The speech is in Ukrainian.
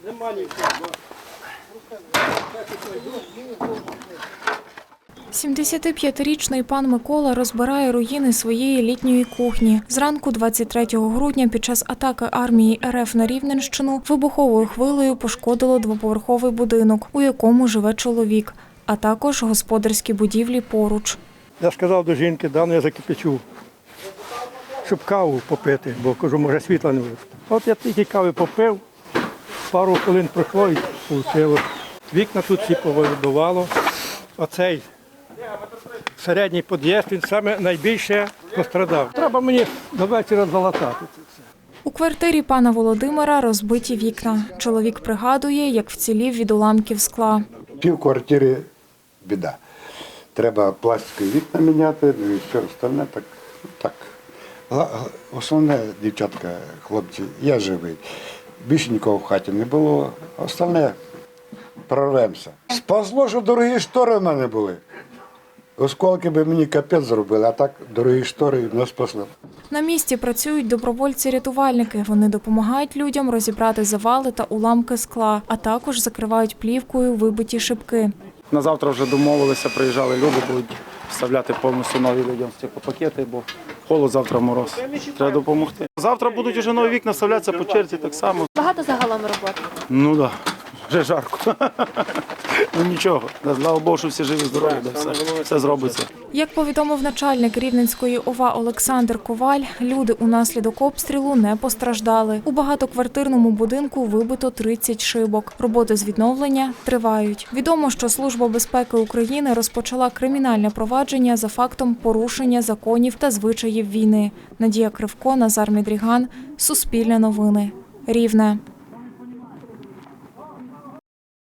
– 75-річний пан Микола розбирає руїни своєї літньої кухні. Зранку 23 грудня під час атаки армії РФ на Рівненщину вибуховою хвилею пошкодило двоповерховий будинок, у якому живе чоловік, а також господарські будівлі поруч. Я сказав до жінки, давно я закипячу, щоб каву попити, бо кажу, може світла не буде. От я тільки кави попив, пару хвилин пройшло і вийшло. Вікна тут всі повибивало. Оцей середній під'їзд, він саме найбільше пострадав. Треба мені до вечора залатати це все. У квартирі пана Володимира розбиті вікна. Чоловік пригадує, як вцілів від уламків скла. Пів квартири біда. Треба пластикові вікна міняти, ну і все остальне так. так. Основне, дівчатка, хлопці, я живий. Більше нікого в хаті не було. Остальне прорвемося. Спасло, що дорогі штори в мене були. Осколки би мені капець зробили, а так дорогі штори не спасли. На місці працюють добровольці-рятувальники. Вони допомагають людям розібрати завали та уламки скла, а також закривають плівкою вибиті шибки. На завтра вже домовилися, приїжджали люди, будуть вставляти повністю нові людям стеклопакети, бо холод завтра мороз. Треба допомогти. Завтра будуть вже нові вікна вставлятися по черзі так само. Багато загалом роботи. Ну так, да, вже жарко. ну нічого. Слава Богу, що всі живі, здорові, да, все, все зробиться. Як повідомив начальник Рівненської ОВА Олександр Коваль, люди унаслідок обстрілу не постраждали. У багатоквартирному будинку вибито 30 шибок. Роботи з відновлення тривають. Відомо, що Служба безпеки України розпочала кримінальне провадження за фактом порушення законів та звичаїв війни. Надія Кривко, Назар Мідріган, Суспільне новини. Рівне.